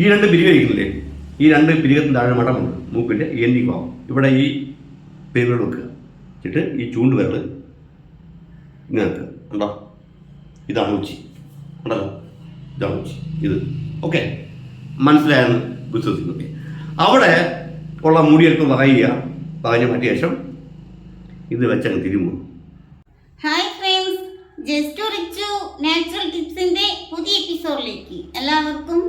ഈ രണ്ട് പിരിക ഇരിക്കുന്നില്ലേ? ഈ രണ്ട് പിരികത്തിന് താഴെ മടമുണ്ട് മൂക്കിന്റെ എൻഡി ഭാഗം ഇവിടെ ഈ പേരുകൾ വെക്കുക. എന്നിട്ട് ഈ ചൂണ്ട് വിരൽ ഇങ്ങനെ വെക്കുക ഉണ്ടോ ഇതാണ് ഉച്ചി. ഉണ്ടല്ലോ ഇതാണ് ഉച്ചി. ഇത്. ഓക്കെ. മനസ്സിലായെന്ന് വിശ്വസിക്കുന്നു. അവിടെ ഉള്ള മുടിയെടുത്ത് പറയുക വകഞ്ഞ് മാറ്റിയ ശേഷം ഇത് വെച്ചങ്ങ് തിരുമു hi friends just Richu natural ടിപ്സിന്റെ പുതിയ എപ്പിസോഡിലേക്ക് എല്ലാവർക്കും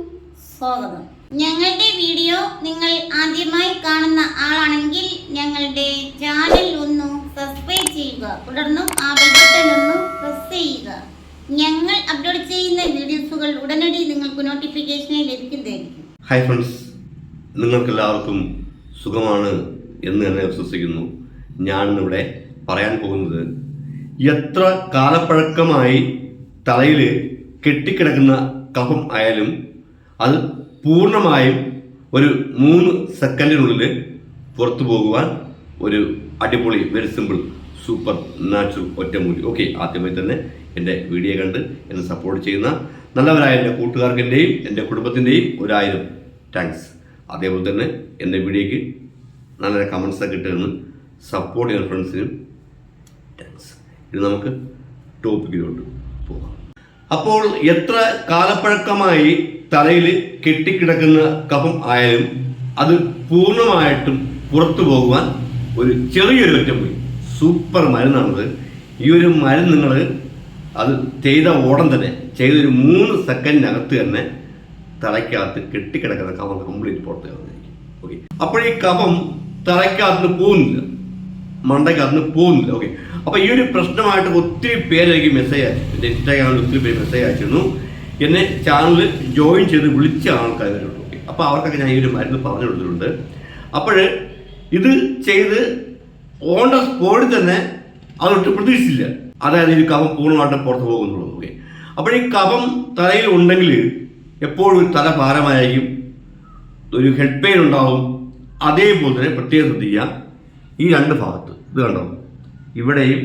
സ്വാഗതം. ഞങ്ങളുടെ വീഡിയോ നിങ്ങൾ ആദ്യമായി കാണുന്ന ആളാണെങ്കിൽ ഞങ്ങളുടെ ചാനൽ ഒന്ന് സബ്സ്ക്രൈബ് ചെയ്യുക. തുടർന്ന് ആ ബട്ടൺ ഒന്ന് പ്രസ് ചെയ്യുക. ഞങ്ങൾ അപ്ലോഡ് ചെയ്യുന്ന വീഡിയോസുകൾ ഉടനടി നിങ്ങൾക്ക് നോട്ടിഫിക്കേഷനായി ലഭിക്കുന്നതായിരിക്കും. ഹായ് ഫ്രണ്ട്സ് നിങ്ങൾക്കെല്ലാവർക്കും സുഖമാണ് എന്ന് തന്നെ വിശ്വസിക്കുന്നു. ഞാനിന്നിവിടെ പറയാൻ പോകുന്നത് എത്ര കാലപ്പഴക്കമായി തലയിൽ കെട്ടിക്കിടക്കുന്ന കഫം ആയാലും അത് പൂർണമായും ഒരു മൂന്ന് സെക്കൻഡിനുള്ളിൽ പുറത്തു പോകുവാൻ ഒരു അടിപൊളി വെരി സിമ്പിൾ സൂപ്പർ നാച്ചുറൽ ഒറ്റമൂലി ഓക്കെ ആദ്യമായി തന്നെ എന്റെ വീഡിയോ കണ്ട് എന്നെ സപ്പോർട്ട് ചെയ്യുന്ന നല്ലവരായ എന്റെ കൂട്ടുകാർക്കെന്റെയും എന്റെ കുടുംബത്തിന്റെയും ഒരായിരം താങ്ക്സ് അതേപോലെ തന്നെ എന്റെ വീഡിയോയ്ക്ക് നല്ല നല്ല കമൻസൊക്കെ ഒക്കെ ഇട്ടുതന്ന് സപ്പോർട്ട് ചെയ്യുന്ന ഫ്രണ്ട്സിനും താങ്ക്സ് ഇത് നമുക്ക് ടോപ്പിക്കിലോട്ട് പോകാം. അപ്പോൾ എത്ര കാലപ്പഴക്കമായി തലയിൽ കെട്ടിക്കിടക്കുന്ന കഫം ആയാലും അത് പൂർണമായിട്ടും പുറത്തു പോകുവാൻ ഒരു ചെറിയൊരു ഒറ്റപ്പോയി സൂപ്പർ മരുന്നാണത്. ഈ ഒരു മരുന്ന് നിങ്ങൾ അത് ചെയ്ത ഓടം തന്നെ ചെയ്തൊരു മൂന്ന് സെക്കൻഡിനകത്ത് തന്നെ തലയ്ക്കകത്ത് കെട്ടിക്കിടക്കുന്ന കഫം കംപ്ലീറ്റ് പുറത്ത് കളഞ്ഞിരിക്കും ഓക്കെ അപ്പോൾ ഈ കഫം തലയ്ക്കകത്ത് പോകുന്നില്ല. മണ്ടയ്ക്കകത്ത് പോകുന്നില്ല. ഓക്കെ അപ്പോൾ ഈ ഒരു പ്രശ്നമായിട്ട് ഒത്തിരി പേരെനിക്ക് മെസ്സേജ് അയച്ചു എന്റെ ഇൻസ്റ്റാഗ്രാമിൽ ഒത്തിരി പേര് മെസ്സേജ് അയച്ചിരുന്നു. എന്നെ ചാനലിൽ ജോയിൻ ചെയ്ത് വിളിച്ച ഓക്കെ അപ്പോൾ അവർക്കൊക്കെ ഞാൻ ഈ ഒരു മരുന്ന് പറഞ്ഞു കൊടുത്തിട്ടുണ്ട്. അപ്പോൾ ഇത് ചെയ്ത് ഓൺ ദ സ്പോട്ടിൽ തന്നെ അതൊട്ട് പ്രതീക്ഷിച്ചില്ല. അതായത് ഈ കഫം പൂർണമായിട്ടും പുറത്ത് പോകുന്നുള്ളൂ. ഓക്കെ അപ്പോൾ ഈ കഫം തലയിൽ ഉണ്ടെങ്കിൽ എപ്പോഴും ഒരു തല ഭാരമായിരിക്കും. ഒരു ഹെഡ് പെയിൻ ഉണ്ടാവും. അതേപോലെ തന്നെ പ്രത്യേകം ശ്രദ്ധിക്കുക. ഈ രണ്ട് ഭാഗത്ത് ഇത് കണ്ടോ? ഇവിടെയും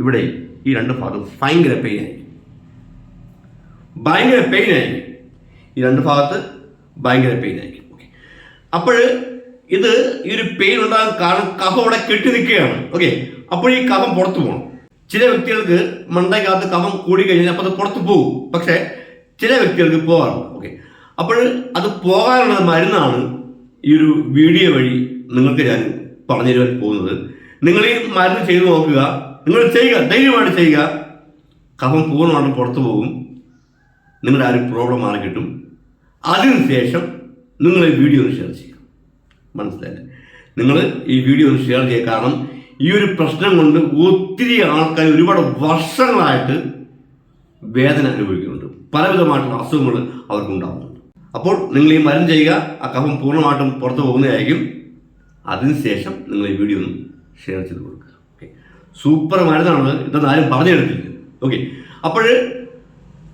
ഇവിടെയും ഈ രണ്ട് ഭാഗത്തും ഭയങ്കര പെയിൻ ആയിരിക്കും. ഭയങ്കര പെയിൻ ആയിരിക്കും. ഈ രണ്ട് ഭാഗത്ത് ഭയങ്കര പെയിൻ ആയിരിക്കും. ഓക്കെ അപ്പോൾ ഇത് ഈ ഒരു പെയിൻ ഉണ്ടാകാൻ കാരണം കഫം അവിടെ കെട്ടി നിൽക്കുകയാണ്. ഓക്കെ അപ്പോൾ ഈ കഫം പുറത്തു പോകണം ചില വ്യക്തികൾക്ക് മണ്ടയ്ക്കകത്ത് കഫം കൂടി കഴിഞ്ഞാൽ അപ്പോൾ അത് പുറത്തു പോകും. പക്ഷേ ചില വ്യക്തികൾക്ക് പോകാറുണ്ട് ഓക്കെ അപ്പോൾ അത് പോകാനുള്ള മരുന്നാണ് ഈ ഒരു വീഡിയോ വഴി നിങ്ങൾക്ക് ഞാൻ പറഞ്ഞു തരുവാൻ പോകുന്നത്. നിങ്ങൾ ഈ മരുന്ന് ചെയ്തു നോക്കുക. നിങ്ങൾ ചെയ്യുക. ധൈര്യമായിട്ട് ചെയ്യുക. കഫം പൂർണമായിട്ടും പുറത്തു പോകും. നിങ്ങളുടെ ആ ഒരു പ്രോബ്ലം മാറി കിട്ടും. അതിനുശേഷം നിങ്ങൾ ഈ വീഡിയോ ഒന്ന് ഷെയർ ചെയ്യുക. മനസ്സിലായില്ലേ? നിങ്ങൾ ഈ വീഡിയോ ഒന്ന് ഷെയർ ചെയ്യുക. കാരണം ഈ ഒരു പ്രശ്നം കൊണ്ട് ഒത്തിരി ആൾക്കാർ ഒരുപാട് വർഷങ്ങളായിട്ട് വേദന അനുഭവിക്കുന്നുണ്ട്. പലവിധമായിട്ടുള്ള അസുഖങ്ങൾ അവർക്കുണ്ടാകുന്നുണ്ട് അപ്പോൾ നിങ്ങൾ ഈ മരം ചെയ്യുക. ആ കഫം പൂർണമായിട്ടും പുറത്തു പോകുന്നതായിരിക്കും. അതിനുശേഷം നിങ്ങൾ ഈ വീഡിയോ ഒന്ന് ഷെയർ ചെയ്ത് കൊടുക്കുക. ഓക്കെ സൂപ്പർ മരുന്നാണ്. ഇതൊന്നും ആരും പറഞ്ഞു തരത്തില്ല ഓക്കെ അപ്പോൾ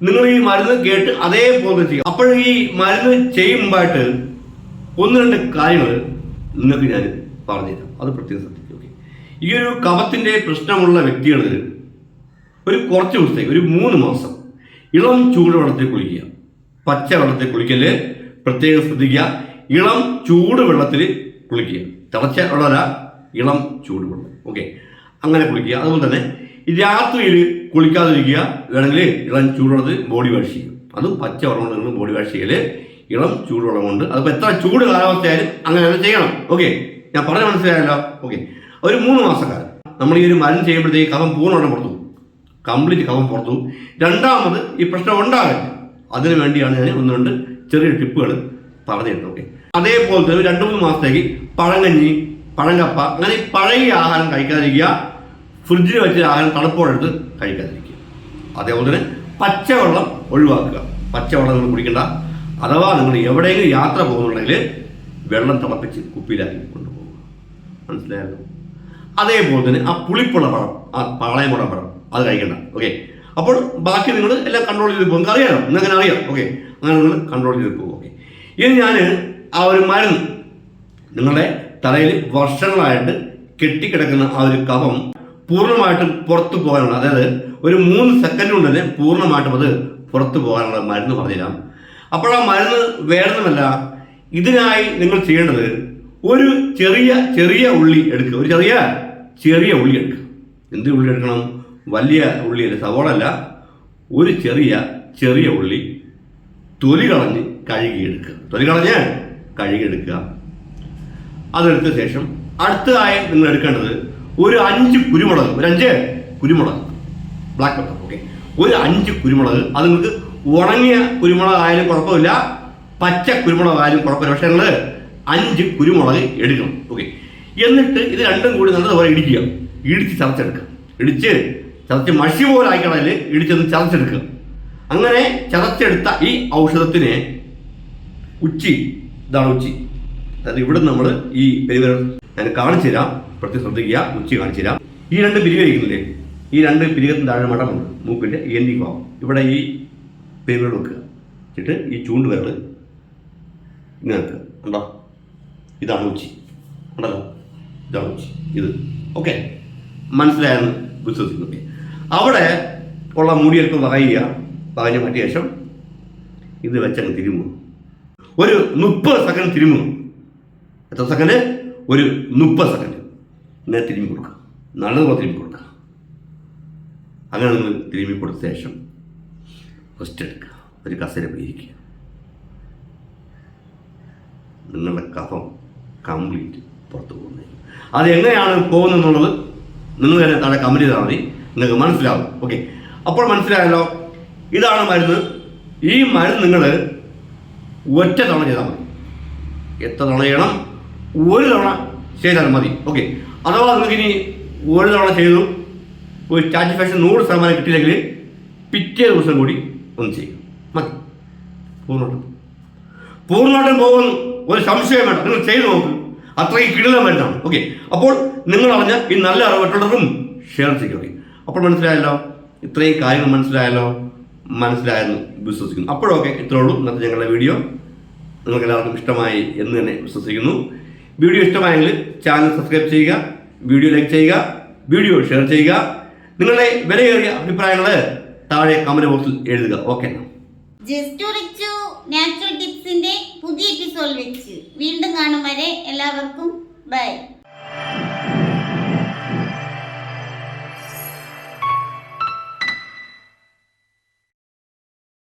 നിങ്ങൾ ഈ മരുന്ന് കേട്ട് അതേപോലെ ചെയ്യും. അപ്പോൾ ഈ മരുന്ന് ചെയ്യുമ്പോഴായിട്ട് ഒന്ന് രണ്ട് കാര്യങ്ങൾ നിങ്ങൾക്ക് ഞാൻ പറഞ്ഞുതരാം. അത് പ്രത്യേകം ശ്രദ്ധിക്കും ഓക്കെ? ഈ ഒരു കഫത്തിന്റെ പ്രശ്നമുള്ള വ്യക്തികൾ ഒരു കുറച്ച് ദിവസത്തേക്ക് ഒരു മൂന്ന് മാസം ഇളം ചൂടുവെള്ളത്തിൽ കുളിക്കുക. പച്ച വെള്ളത്തിൽ കുളിക്കൽ പ്രത്യേകം ശ്രദ്ധിക്കുക. ഇളം ചൂടുവെള്ളത്തിൽ കുളിക്കുക. തിളച്ച വെള്ളമല്ല ഇളം ചൂടുവെള്ളം ഓക്കെ? അങ്ങനെ കുളിക്കുക. അതുപോലെ തന്നെ രാത്രിയിൽ കുളിക്കാതിരിക്കുക വേണമെങ്കിൽ ഇളം ചൂടുള്ളത് ബോഡി വാഷ് ചെയ്യും. അതും പച്ച വെള്ളം കൊണ്ട് നിങ്ങൾ ബോഡി വാഷ് ചെയ്യൽ. ഇളം ചൂടുവെള്ളം കൊണ്ട് അതിപ്പോൾ എത്ര ചൂട് കാലാവസ്ഥയായാലും അങ്ങനെ തന്നെ ചെയ്യണം. ഓക്കെ ഞാൻ പറഞ്ഞ മനസ്സിലായല്ലോ? ഓക്കെ ഒരു മൂന്ന് മാസക്കാലം നമ്മൾ ഈ ഒരു മരുന്ന് ചെയ്യുമ്പോഴത്തേക്ക് കഫം പൂർണമായിട്ട് പുറത്തു കംപ്ലീറ്റ് കഫം പുറത്തു രണ്ടാമത് ഈ പ്രശ്നം ഉണ്ടാകരുത്. അതിനു വേണ്ടിയാണ് ഞാൻ ഒന്ന് രണ്ട് ചെറിയ ടിപ്പുകൾ പറഞ്ഞിരുന്നത്. ഓക്കെ അതേപോലെ തന്നെ രണ്ട് മൂന്ന് മാസത്തേക്ക് പഴങ്കഞ്ഞി പഴങ്കപ്പ അങ്ങനെ പഴകിയ ആഹാരം കഴിക്കാതിരിക്കുക. ഫ്രിഡ്ജിൽ വെച്ച് ആഹാരം തണുപ്പോഴെടുത്ത് കഴിക്കാതിരിക്കുക. അതേപോലെ തന്നെ പച്ചവെള്ളം ഒഴിവാക്കുക. പച്ചവെള്ളം നിങ്ങൾ കുടിക്കണ്ട. അഥവാ നിങ്ങൾ എവിടെയെങ്കിലും യാത്ര പോകുന്നുണ്ടെങ്കിൽ വെള്ളം തിളപ്പിച്ച് കുപ്പിയിലാക്കി കൊണ്ടുപോകുക മനസ്സിലായല്ലോ? അതേപോലെ തന്നെ ആ പുളിപ്പുള്ള പഴം ആ പാളയമുള്ള പഴം അത് കഴിക്കണ്ട. ഓക്കെ അപ്പോൾ ബാക്കി നിങ്ങൾ എല്ലാം കൺട്രോൾ ചെയ്ത് പോകും. നിങ്ങൾക്ക് അറിയാമോ നിങ്ങൾക്ക് അറിയാം. ഓക്കെ അങ്ങനെ നിങ്ങൾ കൺട്രോൾ ചെയ്ത് പോകും. ഓക്കെ ഇനി ഞാൻ ആ ഒരു മരുന്ന് നിങ്ങളുടെ തലയിൽ വർഷങ്ങളായിട്ട് കെട്ടിക്കിടക്കുന്ന ആ ഒരു കഫം പൂർണമായിട്ടും പുറത്തു പോകാനുള്ള അതായത് ഒരു മൂന്ന് സെക്കൻഡ് കൊണ്ട് തന്നെ പൂർണമായിട്ടും അത് പുറത്തു പോകാനുള്ള മരുന്ന് പറഞ്ഞുതരാം. അപ്പോൾ ആ മരുന്ന് വേണമെന്നല്ല ഇതിനായി നിങ്ങൾ ചെയ്യേണ്ടത് ഒരു ചെറിയ ചെറിയ ഉള്ളി എടുക്കുക. ഒരു ചെറിയ ചെറിയ ഉള്ളി എടുക്കുക. എന്ത് ഉള്ളി എടുക്കണം? വലിയ ഉള്ളിയല്ല സവോള അല്ല. ഒരു ചെറിയ ചെറിയ ഉള്ളി തൊലി കളഞ്ഞ് കഴുകിയെടുക്കുക. തൊലി കളഞ്ഞ് കഴുകിയെടുക്കുക. അതെടുത്ത ശേഷം അടുത്തതായി നിങ്ങൾ എടുക്കേണ്ടത് ഒരു അഞ്ച് കുരുമുളക് ഒരു അഞ്ച് കുരുമുളക്. ബ്ലാക്ക് പെപ്പർ ഓക്കെ ഒരു അഞ്ച് കുരുമുളക്. അത് നിങ്ങൾക്ക് ഉണങ്ങിയ കുരുമുളക് ആയാലും കുഴപ്പമില്ല. പച്ച കുരുമുളക് ആയാലും കുഴപ്പമില്ല. പക്ഷേ നിങ്ങൾ അഞ്ച് കുരുമുളക് എടുക്കണം ഓക്കെ എന്നിട്ട് ഇത് രണ്ടും കൂടി നല്ലതുപോലെ ഇടിക്കുക. ഇടിച്ച് ചതച്ചെടുക്കുക. ഇടിച്ച് ചതച്ച് മഷി പോലെ ആയിക്കണതിൽ ഇടിച്ചൊന്ന് ചതച്ചെടുക്കുക. അങ്ങനെ ചതച്ചെടുത്ത ഈ ഔഷധത്തിനെ ഉച്ചി ഇതാണ് ഉച്ചി. അതായത് ഇവിടെ നമ്മൾ ഈ പെരുവിരൽ ഞാൻ കാണിച്ചു തരാം പ്രത്യേകം ശ്രദ്ധിക്കുക ഉച്ചി കാണിച്ചു തരാം. ഈ രണ്ട് പിരിവരിക്കുന്നില്ലേ ഈ രണ്ട് പിരികത്തിന് താഴെ മഠമുണ്ട് മൂക്കിന്റെ ഈ എൻഡി ഭാഗം. ഇവിടെ ഈ പേരുകൾ വെക്കുക. എന്നിട്ട് ഈ ചൂണ്ട് വിരൽ ഇങ്ങനെ വെക്കുക ഉണ്ടോ ഇതാണ് ഉച്ചി ഉണ്ടല്ലോ ഇതാണ് ഉച്ചി ഇത്. ഓക്കെ? മനസ്സിലായെന്ന് വിശ്വസിക്കുന്നു. അവിടെ ഉള്ള മുടി വകയ്യ വകഞ്ഞ് മാറ്റിയ ശേഷം ഇത് വെച്ചങ്ങ് തിരുമ്പോ ഒരു മുപ്പത് സെക്കൻഡ് തിരുമ്പോ എത്ര സെക്കൻഡ്? ഒരു മുപ്പത് സെക്കൻഡ്. ഇങ്ങനെ തിരുമ്മി കൊടുക്കുക നല്ലതുപോലെ തിരുമ്മി കൊടുക്കുക അങ്ങനെ നിങ്ങൾ തിരുമ്മി കൊടുത്ത ശേഷം ഫസ്റ്റ് എടുക്കുക. ഒരു കസേര പോയിരിക്കുക നിങ്ങളുടെ കഫം കംപ്ലീറ്റ് പുറത്തു പോകുന്നത് അത് എങ്ങനെയാണ് പോകുന്നതെന്നുള്ളത് നിങ്ങൾ തന്നെ താഴെ കമന്റ് ചെയ്താൽ മതി. നിങ്ങൾക്ക് മനസ്സിലാവും. ഓക്കെ അപ്പോൾ മനസ്സിലായല്ലോ ഇതാണ് മരുന്ന്. ഈ മരുന്ന് നിങ്ങൾ ഒറ്റ തവണ ചെയ്താൽ മതി. എത്ര തവണ ചെയ്യണം? ഒരു തവണ ചെയ്താൽ മതി. ഓക്കെ അഥവാ നിങ്ങൾക്ക് ഇനി ഒരു തവണ ചെയ്തു ഒരു സാറ്റിസ്ഫാക്ഷൻ നൂറ് ശതമാനം കിട്ടിയില്ലെങ്കിൽ പിറ്റേ ദിവസം കൂടി ഒന്ന് ചെയ്യും. മതി. പൂർണോട്ടം പൂർണോട്ടം പോകുന്ന ഒരു സംശയം വേണ്ട. നിങ്ങൾ ചെയ്തു നോക്ക്. അത്രയും കിടിലം വരുന്നതാണ് ഓക്കെ അപ്പോൾ നിങ്ങൾ അറിഞ്ഞ ഈ നല്ല അറിവ് മറ്റുള്ളവർക്കും ഷെയർ ചെയ്യുക. അപ്പോൾ മനസ്സിലായല്ലോ? ഇത്രയും കാര്യങ്ങൾ മനസ്സിലായല്ലോ? മനസ്സിലായെന്ന് വിശ്വസിക്കുന്നു. അപ്പോഴൊക്കെ ഇത്രയുള്ളൂ ഇന്നത്തെ ഞങ്ങളുടെ വീഡിയോ. നിങ്ങൾക്ക് എല്ലാവർക്കും ഇഷ്ടമായി എന്ന് തന്നെ വിശ്വസിക്കുന്നു. വീഡിയോ ഇഷ്ടമായെങ്കിൽ ചാനൽ സബ്സ്ക്രൈബ് ചെയ്യുക വീഡിയോ ലൈക്ക് ചെയ്യുക വീഡിയോ ഷെയർ ചെയ്യുക. നിങ്ങളുടെ വിലയേറിയ അഭിപ്രായങ്ങൾ താഴെ കമന്റ് ബോക്സിൽ എഴുതുക. ഓക്കെ നാച്ചുറൽ ടിപ്സിന്റെ പുതിയ എപ്പിസോഡ് വെച്ച്. വീണ്ടും കാണും വരെ എല്ലാവർക്കും. ബൈ